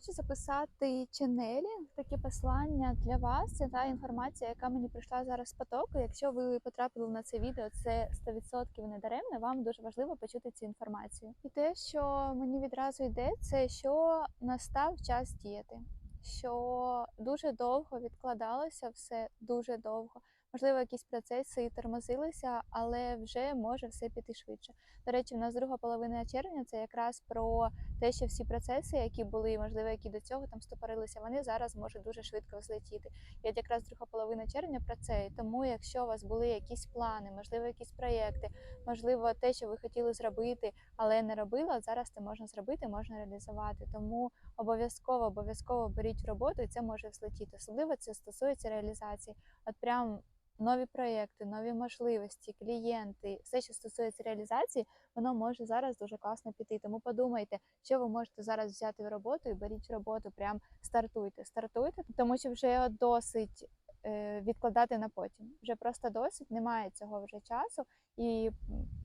хочу записати ченелінг, таке послання для вас. Це та інформація, яка мені прийшла зараз з потоку. Якщо ви потрапили на це відео, це 100% не даремно. Вам дуже важливо почути цю інформацію. І те, що мені відразу йде, це що настав час діяти. Що дуже довго відкладалося все дуже довго. Можливо, якісь процеси і тормозилися, але вже може все піти швидше. До речі, в нас друга половина червня це якраз про те, що всі процеси, які були, можливо, які до цього там стопорилися, вони зараз можуть дуже швидко злетіти. І от якраз друга половина червня про це. І тому, якщо у вас були якісь плани, можливо, якісь проєкти, можливо, те, що ви хотіли зробити, але не робили, зараз це можна зробити, можна реалізувати. Тому обов'язково, обов'язково беріть в роботу, і це може взлетіти. Особливо це стосується реалізації. От прям нові проєкти, нові можливості, клієнти, все, що стосується реалізації, воно може зараз дуже класно піти. Тому подумайте, що ви можете зараз взяти в роботу і беріть роботу, прям стартуйте, стартуйте, тому що вже досить е, відкладати на потім. Вже просто досить, немає цього вже часу, і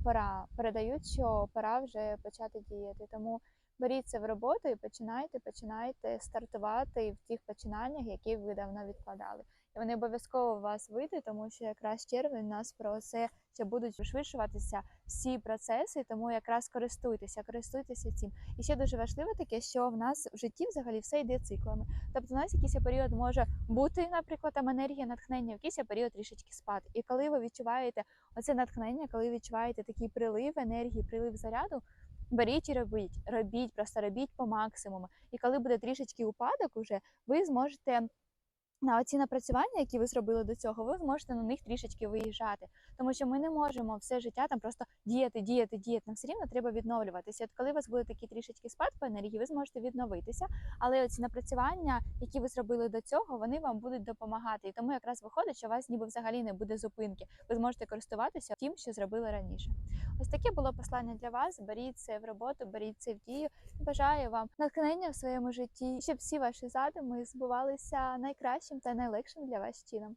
пора передають, що пора вже почати діяти. Тому беріть це в роботу і починайте, починайте стартувати в тих починаннях, які ви давно відкладали. І вони обов'язково у вас вийдуть, тому що якраз червень нас про це, що будуть пришвидшуватися всі процеси, тому якраз користуйтеся, користуйтеся цим. І ще дуже важливо таке, що в нас в житті взагалі все йде циклами. Тобто, у нас якийсь період може бути, наприклад, там енергія натхнення, в якийсь період трішечки спад. І коли ви відчуваєте оце натхнення, коли відчуваєте такий прилив енергії, прилив заряду. Беріть і робіть, робіть, просто робіть по максимуму. І коли буде трішечки упадок, уже ви зможете на оці напрацювання, які ви зробили до цього, ви зможете на них трішечки виїжджати, тому що ми не можемо все життя там просто діяти, діяти, діяти. Нам все рівно треба відновлюватися. От коли у вас буде такий трішечки спад по енергії, ви зможете відновитися. Але оці напрацювання, які ви зробили до цього, вони вам будуть допомагати. І тому якраз виходить, що у вас ніби взагалі не буде зупинки. Ви зможете користуватися тим, що зробили раніше. Ось таке було послання для вас. Беріть це в роботу, беріть це в дію. Бажаю вам натхнення в своєму житті, щоб всі ваші задуми збувалися найкращим та найлегшим для вас чином.